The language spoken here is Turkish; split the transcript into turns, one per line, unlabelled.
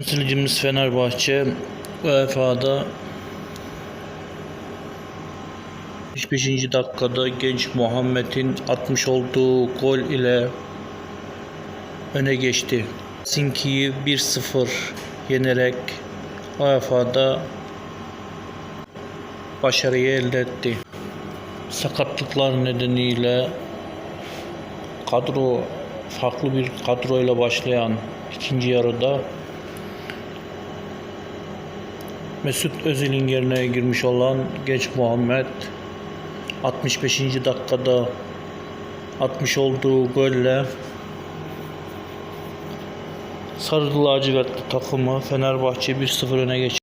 Temsilcimiz Fenerbahçe UEFA'da 75. dakikada genç Muhammed'in atmış olduğu gol ile öne geçti. Sinki'yi 1-0 yenerek UEFA'da başarıyı elde etti. Sakatlıklar nedeniyle kadro farklı bir kadroyla başlayan ikinci yarıda Mesut Özil'in yerine girmiş olan genç Muhammed 65. dakikada atmış olduğu golle Sarı Lacivertli takımı Fenerbahçe 1-0 öne geçirdi.